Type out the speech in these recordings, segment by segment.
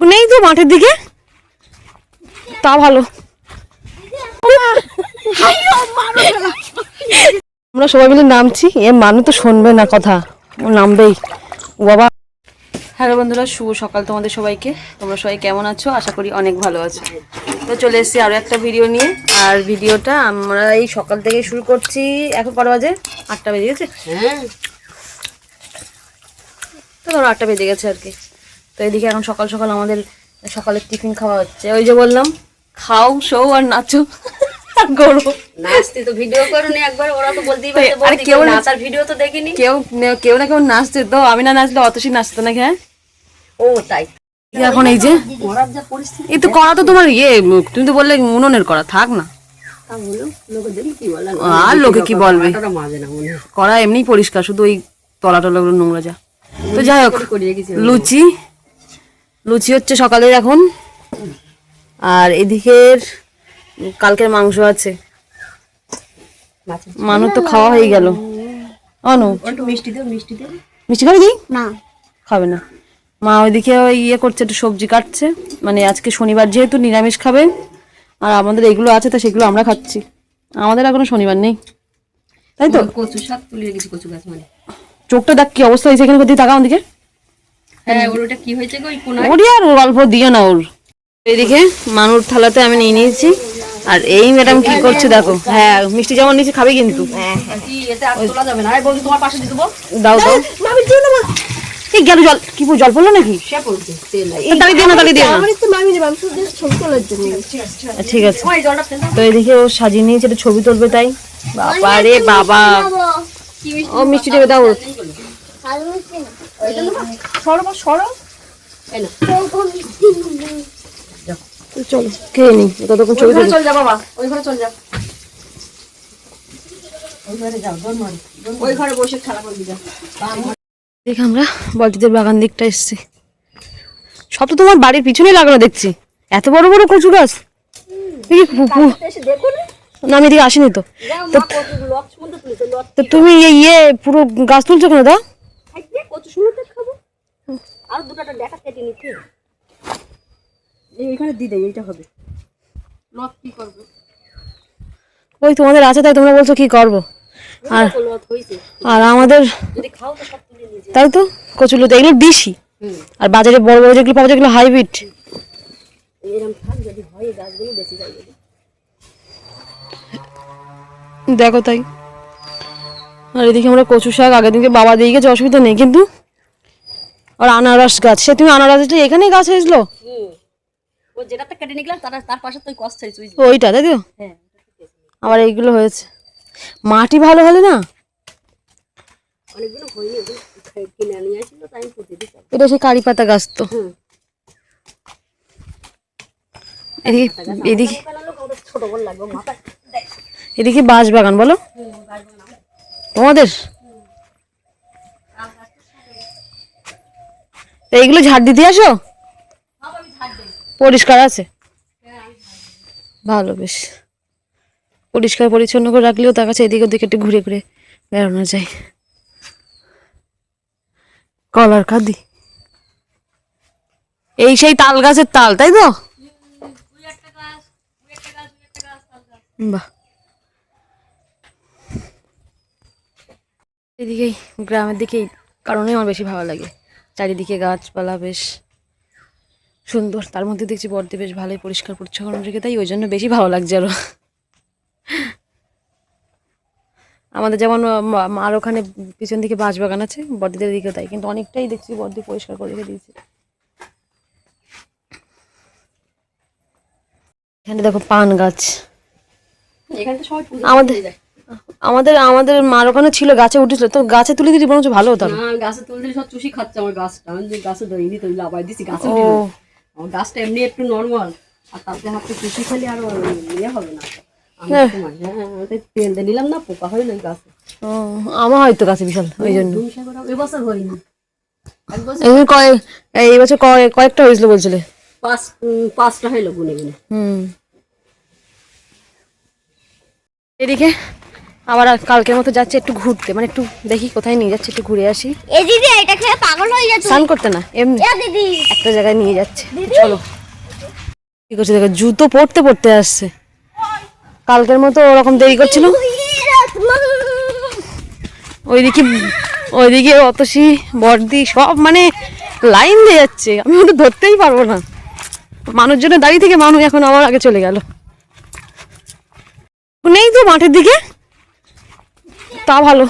নেই তো মাঠের দিকে? তা ভালো। আমরা সবাই মিলে নামছি এ মানু তো শুনবে না কথা। ও নামবেই। ও বাবা। হ্যালো বন্ধুরা শুভ সকাল তোমাদের সবাইকে। তোমরা সবাই কেমন আছো? আশা করি অনেক ভালো আছো। তো চলে এসেছি আরও একটা ভিডিও নিয়ে। আর ভিডিওটা আমরা এই সকাল থেকে শুরু করছি। এখন কটা বাজে? আটটা বেজে গেছে? হ্যাঁ। তো ধরো আটটা বেজে গেছে আর কি। তো এদিকে এখন সকাল সকাল আমাদের সকালের টিফিন খাওয়া হচ্ছে। ওই যে বললাম খাও শো আর নাচো। আর করো। নাচতে তো ভিডিও করুনি একবার ওরা তো বলতেই পারে কেউ কেউ নাচার ভিডিও তো দেখিনি। কেউ কেউ না কেউ নাচছে তো আমি না নাচলে অতসী নাচতো না হ্যাঁ? ও তাই। এখন এই যে? এই তো করা তো তোমার ইয়ে তুমি তো বললে উনুনের করা থাক না। আর লোকে কি বলবে? করা এমনি পরিষ্কার শুধু ওই তলা টলাগুলো নোংরা যা। তো যাই হোক লুচি লুচি হচ্ছে সকালের এখন। আর এদিকের কালকের মাংস আছে। মানুষ তো খাওয়া হয়ে গেল। অনু মিষ্টি খাবি দিই না। খাবে না। মা ওইদিকে ওই ইয়ে করছে একটু সবজি কাটছে। মানে আজকে শনিবার যেহেতু নিরামিষ খাবে আর আমাদের এগুলো আছে তো সেগুলো আমরা খাচ্ছি। আমাদের এখনও শনিবার নেই। তাই তো? কচু শাক তুলে রেখেছি কচু গাছ মানে। চোখটা দেখ কি অবস্থা হয়েছে এখানে কোথায় তাকাও দিকে ওরই আর ওর অল্প দিও না ওর। মানুর থালাতে আমি নিয়ে নিয়েছি। আর এই ম্যাডাম কি করছে দেখো। হ্যাঁ মিষ্টি যেমন খাবে কিন্তু। দাও দাও। এই গেল জল। কি জল পড়ল নাকি? না না। ঠিক আছে তো এদিকে ও সাজিয়ে নিয়েছে ছবি তুলবে তাই। বাবা রে বাবা। ও মিষ্টি দেবে দাও। সরো মা সরো। চলো খেয়ে নি। ততক্ষণ ছবি ওই ঘরে তুলি চল যা বাবা। ওই ঘরে চল যা। ওই ঘরে যাও দৌড় মারি। ওই ঘরে বসে খেলা করবি যা। দেখে আমরা বলটিদের বাগান দিকটা এসছি। সব তো তোমার বাড়ির পিছনেই লাগানো দেখছি। এত বড় বড় কচু গাছ। না আমি এদিকে আসিনি তো। তো তুমি ইয়ে পুরো গাছ তুলছো কেন দা খাইতে সুন্দর খাব। আর দুটাটা দেখা কেটে নিচ্ছে এই এখানে দি দেই এইটা হবে। কি করবে? ওই তোমাদের আছে তাই তোমরা বলছো কি করব? আর আর আমাদের তাই তো? কচুলো তো এগুলো দিশি। আর বাজারে বড় বড় যেগুলো পাওয়া যায় এগুলো হাইব্রিড দেখো তাই। আর এদিকে আমরা কচু শাক আগের দিনকে বাবা দিয়ে গেছে অসুবিধা নেই কিন্তু? আর আনারস গাছ সে তুমি আনারস এখানেই গাছ হয়েছিল? হুম ও যেটাতে কেটে নিলাম তার তার পাশে তো কষ্ট হয়েছে ওইটা তাই তো? হ্যাঁ। আবার এইগুলো হয়েছে। মাটি ভালো হলে না? এটা সেই কারি পাতা গাছ তো। এদিকে এদিকে এদিকে বাঁশ বাগান বলো। তোমাদের? এইগুলো ঝাড় দিতে আসো? পরিষ্কার আছে। ভালো, বেশ। পরিষ্কার, পরিচ্ছন্ন করে রাখলেও তার কাছে এদিকে ওদিকে একটু ঘুরে ঘুরে বেড়ানো যায়। কলার খাদি। এই সেই তাল গাছের তাল, তাই তো? বাহ। এদিকেই গ্রামের দিকেই কারণে আমার বেশি ভালো লাগে। চারিদিকে গাছপালা বেশ সুন্দর তার মধ্যে দেখছি বর্দি বেশ ভালোই পরিষ্কার পরিচ্ছন্ন রেখে তাই ওই জন্য বেশি ভালো লাগছে আরও। আমাদের যেমন মার ওখানে পিছন দিকে বাঁশ বাগান আছে বর্দিদের দিকেও তাই কিন্তু অনেকটাই দেখছি বর্দি পরিষ্কার করে রেখে দিয়েছে। এখানে দেখো পান গাছ। এখানে তো সবাই আমাদের। আমাদের আমাদের মার ওখানে ছিল গাছে উঠেছিল তো গাছে তুলে দিলে বরঞ্চ ভালো হতো না? গাছে তুলে দিলে সব চুষি খাচ্ছে আমার গাছটা। আমি গাছে ধরিনি তো লাভাই দিছি গাছে উঠে আমার গাছটা এমনি একটু নর্মাল আর তাতে হাতে চুষি খালি আর ইয়ে হবে না। হ্যাঁ। হ্যাঁ তো তেল দিয়ে নিলাম না পোকা হয় না গাছে। ও, আমার হয়তো গাছে বিশাল ওই জন্য। এবছর হয়নি। এই বছর কয়- কয়েকটা হয়েছিল বলছিলে? পাঁচ পাঁচটা হইল গুনে গুনে হুম। এদিকে আবার কালকের মতো যাচ্ছে একটু ঘুরতে। মানে একটু দেখি কোথায় নিয়ে যাচ্ছে একটু ঘুরে আসি। এ দিদি এটা খেয়ে পাগল হয়ে যাচ্ছে স্নান করতে না এমনি। দিদি। একটা জায়গায় নিয়ে যাচ্ছে। চলো। কি করছে দেখো জুতো পরতে পরতে আসছে। কালকের মতো ওরকম দেরি করছিল। ওইদিকে ওইদিকে অতসী বর্দি সব মানে লাইন দিয়ে যাচ্ছে। আমি ওটা ধরতেই পারব না। মানুষজনের দাঁড়িয়ে থেকে মানুষ এখন আবার আগে চলে গেল। নেই তো মাঠের দিকে? তা ভালো।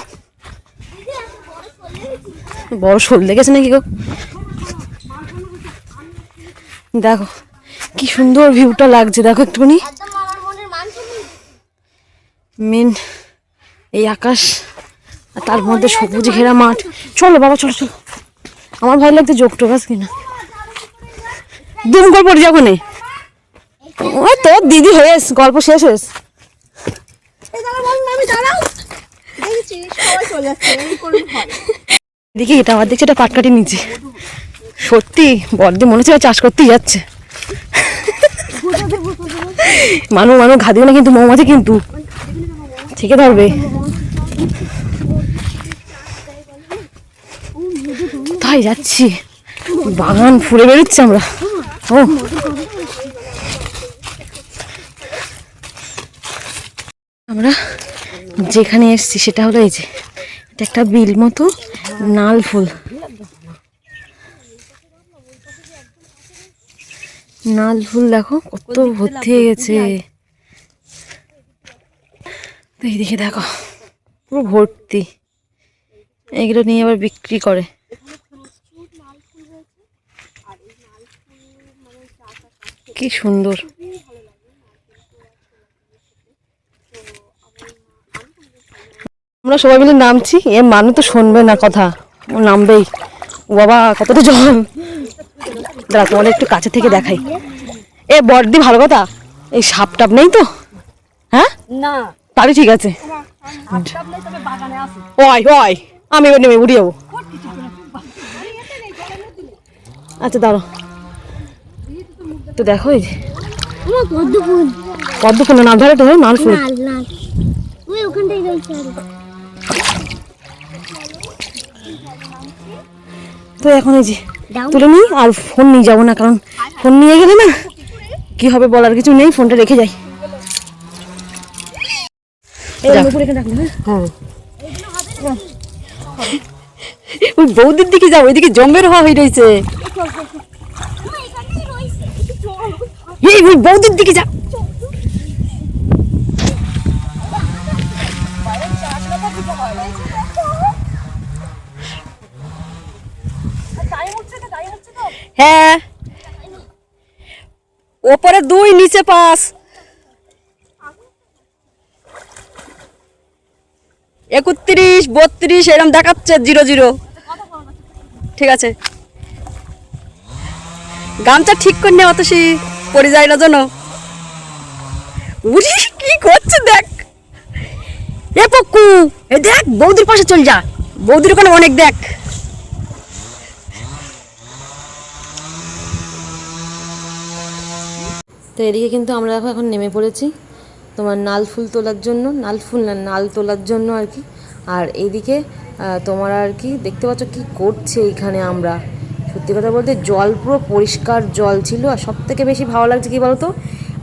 বড় শোল দেখেছে নাকি গো? দেখো কি সুন্দর ভিউটা লাগছে দেখো একটুখানি। মেন এই আকাশ আর তার মধ্যে সবুজ ঘেরা মাঠ। চলো বাবা চলো চলো। আমার ভয় লাগছে যোগ টোক আছে কিনা। দুম করে পড়ে যাব নে? ওই তো দিদি হয়েস গল্প শেষ হয়েস এই দাঁড়া বল না আমি দাঁড়াও দেখেছি সবাই চলে যাচ্ছে এই করে ভয় দেখি এটা আবার দেখছি, এটা পাটকাটি নিচে সত্যি বড়দি মনে হচ্ছে চাষ করতেই যাচ্ছে। মানু মানু, ঘা দিবে না কিন্তু, মৌমাছি কিন্তু। থেকে ধরবে। কোথায় যাচ্ছি? বাগান ফুলে বেরোচ্ছে আমরা। ও। আমরা যেখানে এসেছি সেটা হলো এই যে, এটা একটা বিল মতো নাল ফুল। নাল ফুল দেখো, কত ভর্তি হয়ে গেছে। তো এইদিকে দেখো, পুরো ভর্তি। এগুলো নিয়ে আবার বিক্রি করে। কি সুন্দর। আমরা সবাই মিলে নামছি। এ মানু তো শুনবে না কথা। ও নামবেই। ও বাবা কতটা জল দাঁড়া তোমাদের একটু কাছে থেকে দেখাই। এ বড়দি ভালো কথা? এই সাপ টাপ নেই তো? হ্যাঁ? না। তাহলে ঠিক আছে। ওই ওই আমি এবার নেমে উড়ে যাব। আচ্ছা দাঁড়ো তো দেখো এই যে। পদ্ম ফুল পদ্ম না ধরে তো নাল ফুল ওখানটাই তো এখন এই যে তুলে নিই আর ফোন নিয়ে যাব না কারণ ফোন নিয়ে গেলে না কি হবে বলার কিছু নেই ফোনটা রেখে যাই হ্যাঁ ওই বৌদির দিকে যাও ওইদিকে জম্বের হওয়া হয়ে রয়েছে এই ওই বৌদির দিকে যা হ্যাঁ। ওপরে দুই, নিচে পাঁচ। একত্রিশ, বত্রিশ এরকম দেখাচ্ছে, জিরো জিরো। ঠিক আছে। গামছা ঠিক করে নেওয়া তো সে পড়ে যায় না উরি কি করছে দেখ। এ পক্কু, এ দেখ, বৌদির পাশে চল যা। বৌদির ওখানে অনেক দেখ। তো এদিকে কিন্তু আমরা দেখো এখন নেমে পড়েছি তোমার নাল ফুল তোলার জন্য, নাল ফুল না, নাল তোলার জন্য আর কি। আর এইদিকে তোমার আর কি দেখতে পাচ্ছ কি করছে এইখানে আমরা। সত্যি কথা বলতে জল পুরো পরিষ্কার জল ছিল আর সব থেকে বেশি ভালো লাগছে কি বলতো?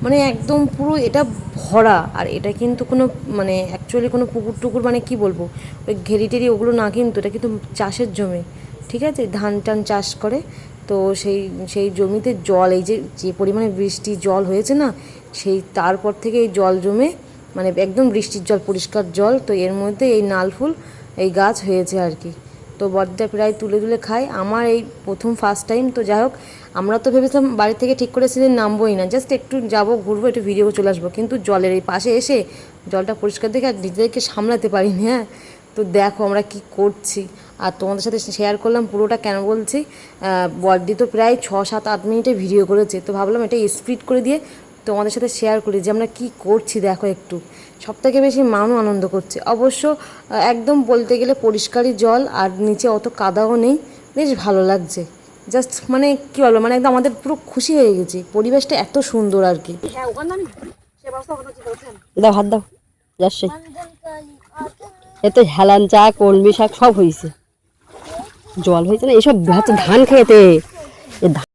মানে একদম পুরো এটা ভরা আর এটা কিন্তু কোনো মানে অ্যাকচুয়ালি কোনো পুকুর টুকুর মানে কি বলব? ওই ঘেরি টেরি ওগুলো না কিন্তু এটা কিন্তু চাষের জমি, ঠিক আছে? ধান টান চাষ করে তো সেই সেই জমিতে জল, এই যে যে পরিমাণে বৃষ্টি, জল হয়েছে না, সেই তারপর থেকে এই জল জমে মানে একদম বৃষ্টির জল, পরিষ্কার জল, তো এর মধ্যে এই নাল ফুল, এই গাছ হয়েছে আর কি। তো বড়দা প্রায় তুলে তুলে খায় আমার এই প্রথম ফার্স্ট টাইম তো যাই হোক, আমরা তো ভেবেছিলাম বাড়ি থেকে ঠিক করে সেদিন নামবোই না জাস্ট একটু যাব, ঘুরবো, একটু ভিডিও চলে আসব, কিন্তু জলের এই পাশে এসে জলটা পরিষ্কার দেখে আর নিজেদেরকে সামলাতে পারিনি হ্যাঁ। তো দেখো আমরা কি করছি। আর তোমাদের সাথে শেয়ার করলাম পুরোটা কেন বলছি? বড়দি তো প্রায় ছ সাত আট মিনিটে ভিডিও করেছে। তো ভাবলাম এটা স্পিড করে দিয়ে তোমাদের সাথে শেয়ার করি যে আমরা কি করছি দেখো একটু। সব থেকে বেশি মানু আনন্দ করছে। অবশ্য একদম বলতে গেলে পরিষ্কারই জল আর নিচে অত কাদাও নেই। বেশ ভালো লাগছে। জাস্ট মানে কি বলব মানে একদম আমাদের পুরো খুশি হয়ে গেছি। পরিবেশটা এত সুন্দর আর কি। হ্যাঁ দাও হাত দাও। যাচ্ছে। এতে হেলান চা কলমি শাক সব হয়েছে জল হয়েছে না এসব হচ্ছে ধান খেতে। এ ধান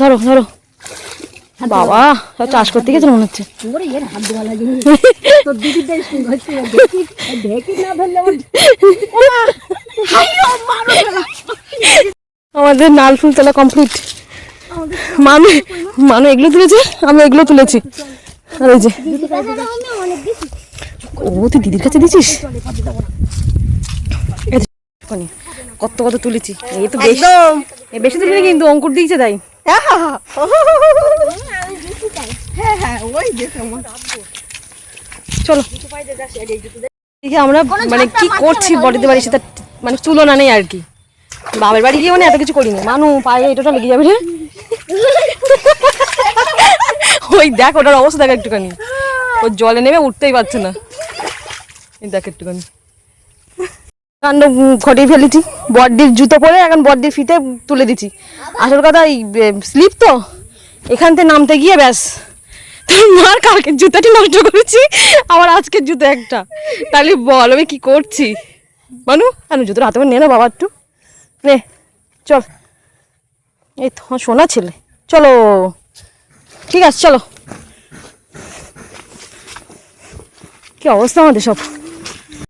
ধরো ধরো। বাবা চাষ করতে গেছে মনে হচ্ছে। আমাদের নাল ফুল তোলা কমপ্লিট মানু মানু এগুলো তুলেছে? আমি এগুলো তুলেছি। আর এই যে ও তুই দিদির কাছে দিছিস কত কত তুলেছি। এই তো বেশি। এই বেশি তুলিনি কিন্তু অঙ্কুর দিয়েছে তাই। চলো। দেখি আমরা মানে কি করছি বডিতে বাড়ি সেটা মানে তুলনা নেই আর কি। বাবার বাড়ি গিয়ে মানে এত কিছু করিনি। মানু পায়ে এটোটা লেগে যাবে রে। ওই দেখ ওটার অবস্থা দেখ একটুখানি। ও জলে নেমে উঠতেই পারছে না। দেখ একটুখানি। কাণ্ড ঘটিয়ে ফেলেছি বড্ডির জুতো পরে এখন বড্ডির ফিতে তুলে দিচ্ছি। আসল কথা, এই স্লিপ তো, এখান থেকে নামতে গিয়ে ব্যাস। মার, কালকের জুতাটি নষ্ট করেছি, আবার আজকের জুতো একটা। তাহলে বল, আমি কি করছি? মানু আমি জুতোর হাতে করে নে না বাবা একটু। নে, চল। এই তো, আমার সোনা ছেলে। চলো। ঠিক আছে, চলো। কি অবস্থা আমাদের সব?